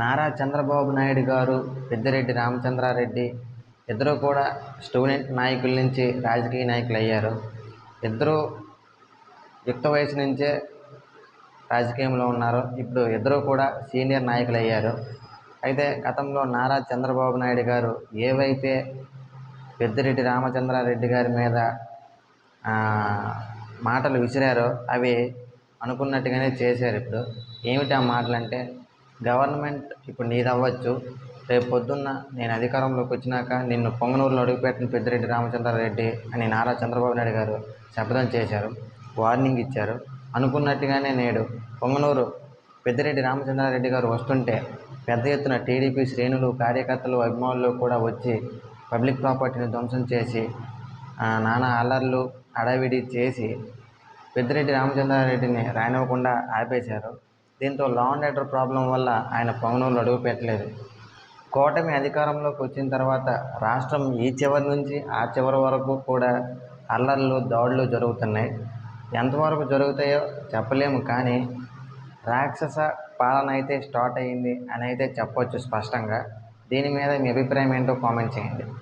నారా చంద్రబాబు నాయుడు గారు పెద్దిరెడ్డి రామచంద్రారెడ్డి ఇద్దరు కూడా స్టూడెంట్ నాయకుల నుంచి రాజకీయ నాయకులు అయ్యారు. ఇద్దరు యుక్త వయసు నుంచే రాజకీయంలో ఉన్నారు. ఇప్పుడు ఇద్దరు కూడా సీనియర్ నాయకులు అయ్యారు. అయితే గతంలో నారా చంద్రబాబు నాయుడు గారు ఏవైతే పెద్దిరెడ్డి రామచంద్రారెడ్డి గారి మీద మాటలు విసిరారో అవి అనుకున్నట్టుగానే చేశారు ఇప్పుడు. ఏమిటి ఆ మాటలు అంటే గవర్నమెంట్ ఇప్పుడు నీది అవ్వచ్చు రేపు పొద్దున్న నేను అధికారంలోకి వచ్చినాక నిన్ను పొంగనూరులో అడుగుపెట్టిన పెద్దిరెడ్డి రామచంద్రారెడ్డి అని నారా చంద్రబాబు నాయుడు గారు శబ్దం చేశారు వార్నింగ్ ఇచ్చారు. అనుకున్నట్టుగానే నేడు పొంగనూరు పెద్దిరెడ్డి రామచంద్రారెడ్డి గారు వస్తుంటే పెద్ద ఎత్తున టీడీపీ శ్రేణులు కార్యకర్తలు అభిమానులు కూడా వచ్చి పబ్లిక్ ప్రాపర్టీని ధ్వంసం చేసి నానా అల్లర్లు అడావిడి చేసి పెద్దిరెడ్డి రామచంద్రారెడ్డిని రానివ్వకుండా ఆపేశారు. దీంతో లా అండ్ ఆర్డర్ ప్రాబ్లం వల్ల ఆయన పొంగనూరులో అడుగు పెట్టలేదు కూటమి అధికారంలోకి వచ్చిన తర్వాత రాష్ట్రం ఈ చివరి నుంచి ఆ చివరి వరకు కూడా అల్లర్లు దాడులు జరుగుతున్నాయి. ఎంతవరకు జరుగుతాయో చెప్పలేము కానీ రాక్షస పాలన అయితే స్టార్ట్ అయ్యింది అని అయితే చెప్పవచ్చు స్పష్టంగా. దీని మీద మీ అభిప్రాయం ఏంటో కామెంట్ చేయండి.